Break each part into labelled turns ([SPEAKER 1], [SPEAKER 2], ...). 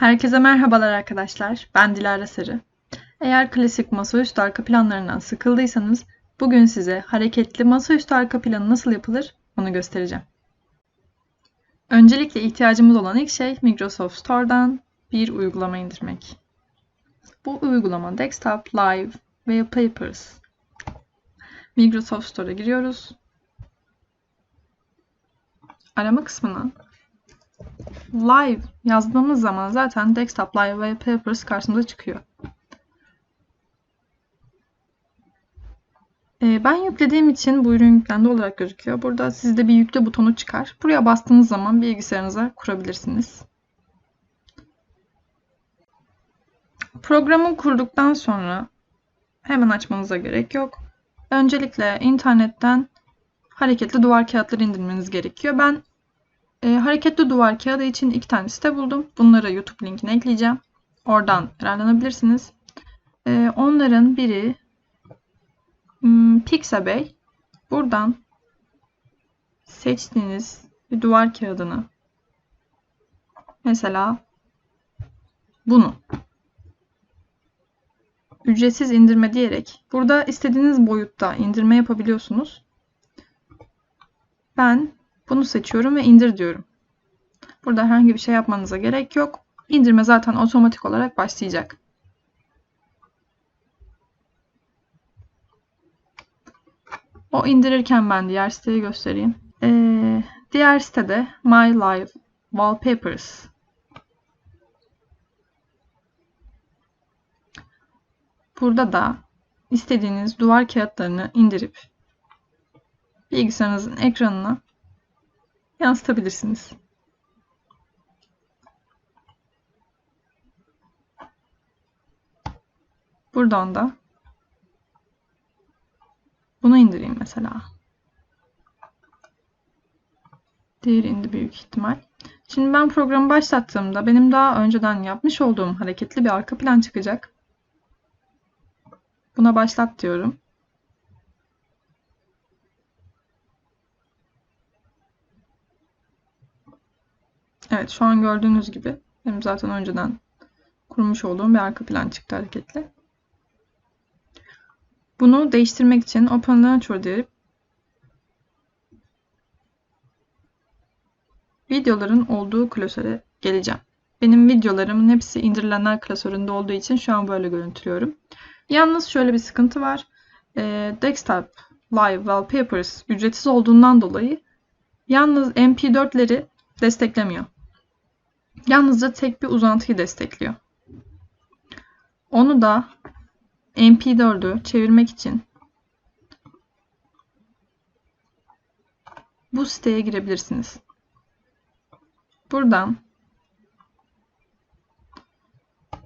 [SPEAKER 1] Herkese merhabalar arkadaşlar. Ben Dilara Sarı. Eğer klasik masaüstü arka planlarından sıkıldıysanız bugün size hareketli masaüstü arka planı nasıl yapılır onu göstereceğim. Öncelikle ihtiyacımız olan ilk şey Microsoft Store'dan bir uygulama indirmek. Bu uygulama Desktop, Live ve Papers. Microsoft Store'a giriyoruz. Arama kısmına Live yazdığımız zaman zaten Desktop Live ve Papers karşımıza çıkıyor. Ee, ben yüklediğim için bu ürün yüklendi olarak gözüküyor. Burada sizde bir yükle butonu çıkar. Buraya bastığınız zaman bilgisayarınıza kurabilirsiniz. Programı kurduktan sonra hemen açmanıza gerek yok. Öncelikle internetten hareketli duvar kağıtları indirmeniz gerekiyor. Ben e, hareketli duvar kağıdı için iki tane site buldum. Bunları YouTube linkine ekleyeceğim. Oradan yararlanabilirsiniz. E, onların biri hmm, Pixabay. Buradan seçtiğiniz bir duvar kağıdını mesela bunu ücretsiz indirme diyerek burada istediğiniz boyutta indirme yapabiliyorsunuz. Ben bunu seçiyorum ve indir diyorum. Burada herhangi bir şey yapmanıza gerek yok. İndirme zaten otomatik olarak başlayacak. O indirirken ben diğer siteyi göstereyim. Ee, diğer sitede My Life Wallpapers. Burada da istediğiniz duvar kağıtlarını indirip bilgisayarınızın ekranına yansıtabilirsiniz. Buradan da bunu indireyim mesela. Diğeri indi büyük ihtimal. Şimdi ben programı başlattığımda benim daha önceden yapmış olduğum hareketli bir arka plan çıkacak. Buna başlat diyorum. Evet şu an gördüğünüz gibi benim zaten önceden kurmuş olduğum bir arka plan çıktı hareketli. Bunu değiştirmek için Open Launcher deyip videoların olduğu klasöre geleceğim. Benim videolarımın hepsi indirilenler klasöründe olduğu için şu an böyle görüntülüyorum. Yalnız şöyle bir sıkıntı var. E, Desktop Live Wallpapers ücretsiz olduğundan dolayı yalnız MP4'leri desteklemiyor. Yalnızca tek bir uzantıyı destekliyor. Onu da MP4'ü çevirmek için bu siteye girebilirsiniz. Buradan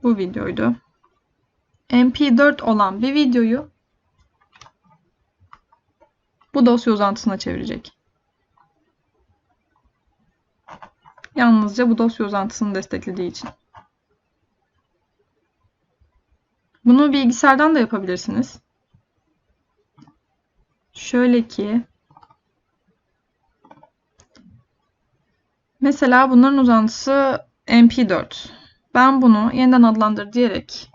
[SPEAKER 1] bu videoydu. MP4 olan bir videoyu bu dosya uzantısına çevirecek. Yalnızca bu dosya uzantısını desteklediği için. Bunu bilgisayardan da yapabilirsiniz. Şöyle ki mesela bunların uzantısı MP4. Ben bunu yeniden adlandır diyerek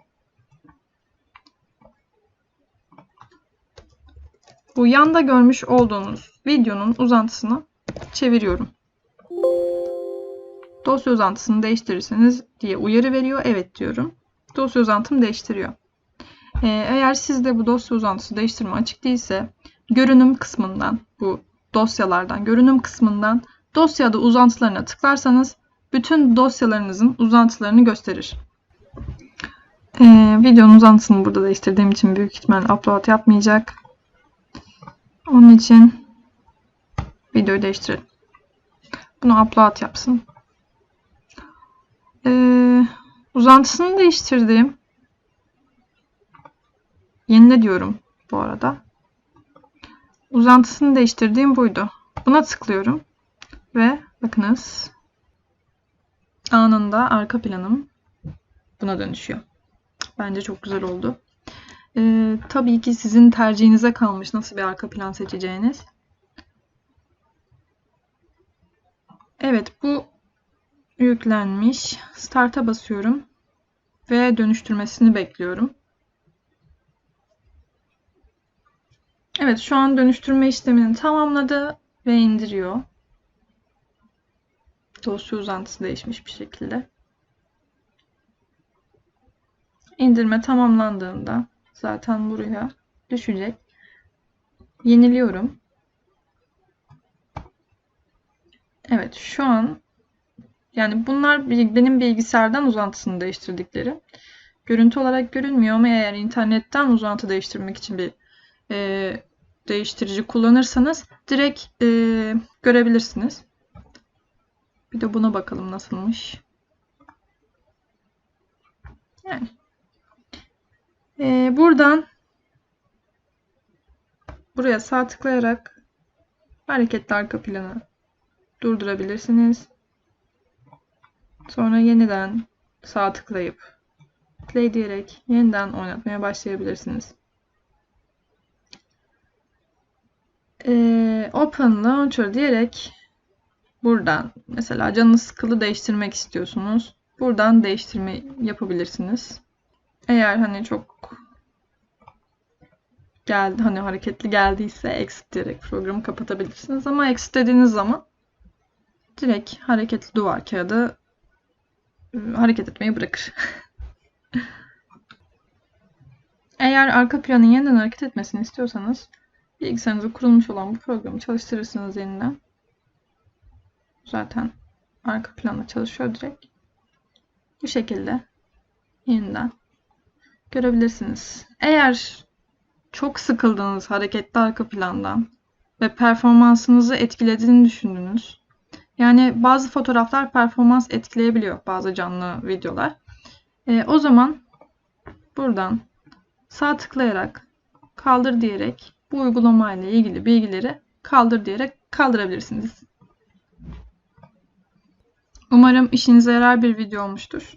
[SPEAKER 1] bu yanda görmüş olduğunuz videonun uzantısını çeviriyorum. Dosya uzantısını değiştirirseniz diye uyarı veriyor. Evet diyorum. Dosya uzantımı değiştiriyor. Ee, eğer sizde bu dosya uzantısı değiştirme açık değilse görünüm kısmından bu dosyalardan görünüm kısmından dosyada uzantılarına tıklarsanız bütün dosyalarınızın uzantılarını gösterir. Ee, videonun uzantısını burada değiştirdiğim için büyük ihtimal upload yapmayacak. Onun için videoyu değiştirelim. Bunu upload yapsın. Ee, uzantısını değiştirdim. Yenile diyorum bu arada. Uzantısını değiştirdiğim buydu. Buna tıklıyorum. Ve bakınız anında arka planım buna dönüşüyor. Bence çok güzel oldu. Ee, tabii ki sizin tercihinize kalmış nasıl bir arka plan seçeceğiniz. Evet bu yüklenmiş. Start'a basıyorum ve dönüştürmesini bekliyorum. Evet şu an dönüştürme işlemini tamamladı ve indiriyor. Dosya uzantısı değişmiş bir şekilde. İndirme tamamlandığında zaten buraya düşecek. Yeniliyorum. Evet şu an yani bunlar benim bilgisayardan uzantısını değiştirdikleri. Görüntü olarak görünmüyor ama eğer internetten uzantı değiştirmek için bir e, değiştirici kullanırsanız direkt e, görebilirsiniz. Bir de buna bakalım nasılmış. Yani e, buradan buraya sağ tıklayarak hareketli arka planı durdurabilirsiniz. Sonra yeniden sağ tıklayıp play diyerek yeniden oynatmaya başlayabilirsiniz. Ee, Open Launcher diyerek buradan mesela canınız sıkılı değiştirmek istiyorsunuz. Buradan değiştirme yapabilirsiniz. Eğer hani çok geldi hani hareketli geldiyse exit diyerek programı kapatabilirsiniz ama exit dediğiniz zaman direkt hareketli duvar kağıdı hareket etmeyi bırakır. Eğer arka planın yeniden hareket etmesini istiyorsanız bilgisayarınızda kurulmuş olan bu programı çalıştırırsınız yeniden. Zaten arka planda çalışıyor direkt. Bu şekilde yeniden görebilirsiniz. Eğer çok sıkıldığınız hareketli arka plandan ve performansınızı etkilediğini düşündünüz. Yani bazı fotoğraflar performans etkileyebiliyor bazı canlı videolar. E, o zaman buradan sağ tıklayarak kaldır diyerek bu uygulama ile ilgili bilgileri kaldır diyerek kaldırabilirsiniz. Umarım işinize yarar bir video olmuştur.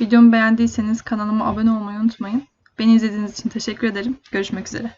[SPEAKER 1] Videomu beğendiyseniz kanalıma abone olmayı unutmayın. Beni izlediğiniz için teşekkür ederim. Görüşmek üzere.